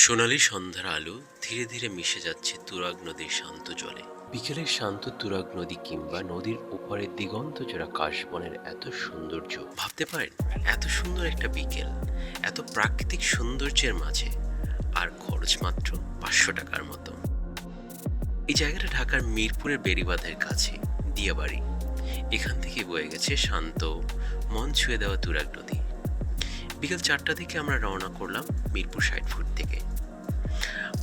সোনালি সন্ধ্যার আলো ধীরে ধীরে মিশে যাচ্ছে তুরাগ নদীর শান্ত জলে। বিকেলের শান্ত তুরাগ নদী কিংবা নদীর ওপারে দিগন্ত জোড়া কাশবনের এত সৌন্দর্য, ভাবতে পারেন, এত সুন্দর একটা বিকেল, এত প্রাকৃতিক সৌন্দর্যের মাঝে, আর খরচ মাত্র পাঁচশো টাকার মতো। এই জায়গাটা ঢাকার মিরপুরের বেড়িবাঁধের কাছে, দিয়াবাড়ি। এখান থেকে বয়ে গেছে শান্ত, মন ছুঁয়ে দেওয়া তুরাগ নদী। বিকেল চারটা থেকে আমরা রওনা করলাম মিরপুর ষাট ফুট থেকে।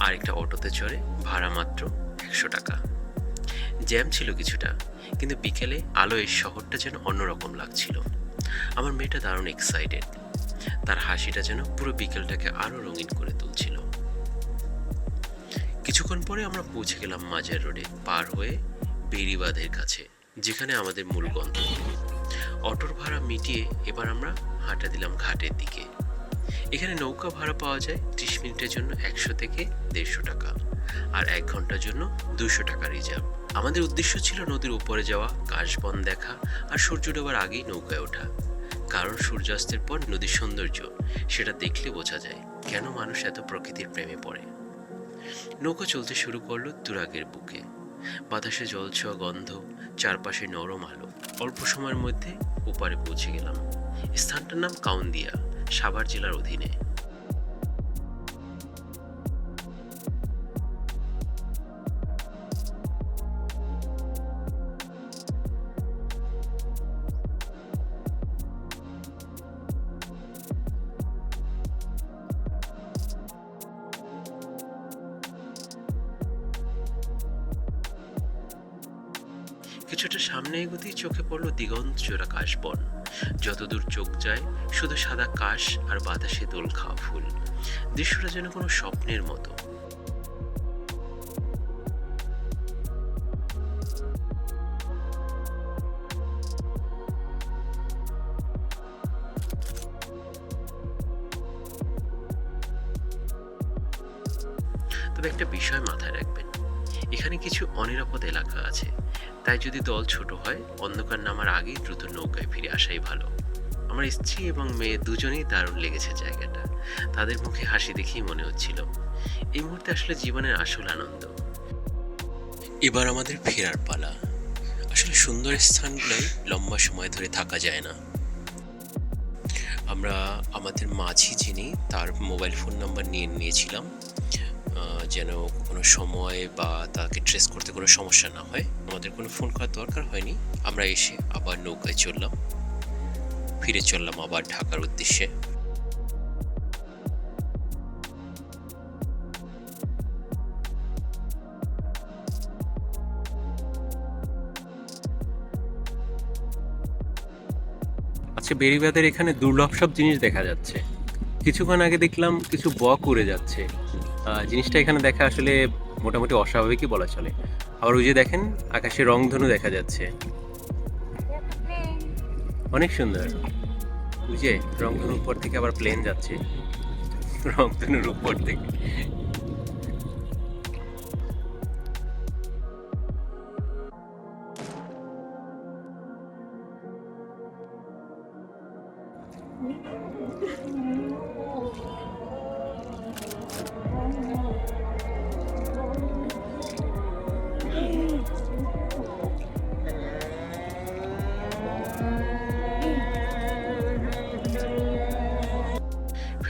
আর একটা অটোতে চড়ে ভাড়া মাত্র একশো টাকা। জ্যাম ছিল কিছুটা, কিন্তু বিকেলে আলো এই শহরটা যেন অন্যরকম লাগছিল। আমার মেয়েটা দারুণ এক্সাইটেড তার হাসিটা যেন পুরো বিকেলটাকে আরও রঙিন করে তুলছিল। কিছুক্ষণ পরে আমরা পৌঁছে গেলাম মাজার রোডে পার হয়ে বেড়িবাঁধের কাছে, যেখানে আমাদের মূল গন্তব্য। অটোর ভাড়া মিটিয়ে এবার আমরা হাঁটা দিলাম ঘাটের দিকে। এখানে নৌকা ভাড়া পাওয়া যায় ত্রিশ মিনিটের জন্য একশো থেকে দেড়শো টাকা আর এক ঘণ্টার জন্য দুশো টাকা রিজার্ভ। আমাদের উদ্দেশ্য ছিল নদীর উপরে যাওয়া, কাশবন দেখা আর সূর্য ডোবার আগেই নৌকায় ওঠা। কারণ সূর্যাস্তের পর নদীর সৌন্দর্য, সেটা দেখলে বোঝা যায় কেন মানুষ এত প্রকৃতির প্রেমে পড়ে। নৌকা চলতে শুরু করল তুরাগের বুকে। বাতাসে জল ছোঁয়া গন্ধ, চারপাশে নরম আলো। অল্প সময়ের মধ্যে ওপারে পৌঁছে গেলাম। স্থানটার নাম কাউন্দিয়া, সাভার জেলার অধীনে। কিছুটা সামনে এগোতেই চোখে পড়ল দিগন্ত চোরা কাশবন যতদূর চোখ যায়, শুধু সাদা কাশ আর বাতাসে দোল খাওয়া ফুল। দৃশ্যটা যেন কোনো স্বপ্নের মতো। তবে একটা বিষয় মাথায় রাখবেন। এখানে কিছু অনিরাপদ এলাকা আছে। তাই যদি দল ছোট হয়, অন্ধকার নামার আগেই দ্রুত নৌকায় ফিরে আসাই ভালো। আমার স্ত্রী এবং মেয়ে দুজনেই দারুণ লেগেছে জায়গাটা। তাদের মুখে হাসি দেখেই মনে হচ্ছিল। এই মুহূর্তে আসলে জীবনের আসল আনন্দ। এবার আমাদের ফেরার পালা। আসলে সুন্দর স্থানগুলোই লম্বা সময় ধরে থাকা যায় না। আমরা আমাদের মাঝি যিনি, তার মোবাইল ফোন নাম্বার নিয়ে নিয়েছিলাম। যেন কোনো সময় বা তাকে ট্রেস করতে কোনো সমস্যা না হয়। আমাদের কোনো ফোন করার দরকার হয়নি। আমরা এসে আবার নৌকায় চললাম ফিরে চললাম আবার ঢাকার উদ্দেশ্যে। আজকে বেড়িবাঁধের এখানে দুর্লভ সব জিনিস দেখা যাচ্ছে। কিছুক্ষণ আগে দেখলাম কিছু বক উড়ে যাচ্ছে। জিনিসটা এখানে দেখা আসলে মোটামুটি অস্বাভাবিকই বলা চলে। আবার ওই যে দেখেন, আকাশে রংধনু দেখা যাচ্ছে। অনেক সুন্দর। যে রংধনুর উপর থেকে আবার প্লেন যাচ্ছে। রংধনুর উপর থেকে।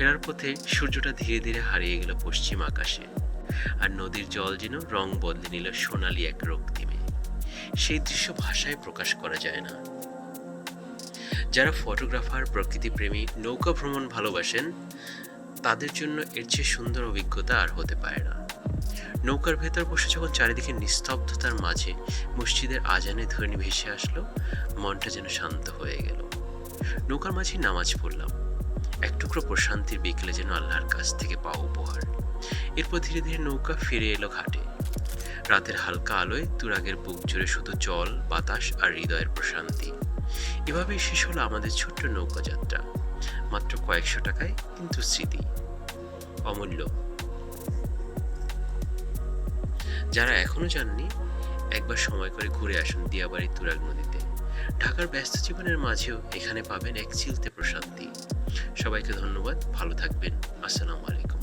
ফেরার পথে সূর্যটা ধীরে ধীরে হারিয়ে গেল পশ্চিম আকাশে, আর নদীর জল যেন রং বদলে নিল সোনালি এক রক্তিমে। সেই দৃশ্য ভাষায় প্রকাশ করা যায় না। যারা ফটোগ্রাফার, প্রকৃতিপ্রেমী, নৌকা ভ্রমণ ভালোবাসেন, তাদের জন্য এর চেয়ে সুন্দর অভিজ্ঞতা আর হতে পারে না। নৌকার ভেতর বসে যখন চারিদিকে নিস্তব্ধতার মাঝে মসজিদের আজানে ধ্বনি ভেসে আসলো, মনটা যেন শান্ত হয়ে গেল। নৌকার মাঝে নামাজ পড়লাম। এক টুকরো প্রশান্তির বিকেলে যেন আল্লাহর কাছ থেকে পাওয়া উপহার। এরপর ধীরে ধীরে নৌকা ফিরে এলো ঘাটে। রাতের হালকা আলোয় তুরাগের বুক জুড়ে শুধু জল, বাতাস আর হৃদয়ের প্রশান্তি। এভাবেই শেষ হলো আমাদের ছোট্ট নৌকা যাত্রা মাত্র কয়েকশো টাকায় কিন্তু স্মৃতি। অমূল্য। যারা এখনও যাননি, একবার সময় করে ঘুরে আসুন দিয়াবাড়ি তুরাগ নদীতে। ঢাকার ব্যস্ত জীবনের মাঝেও এখানে পাবেন এক চিলতে প্রশান্তি। সবাইকে ধন্যবাদ, ভালো থাকবেন, আসসালামু আলাইকুম।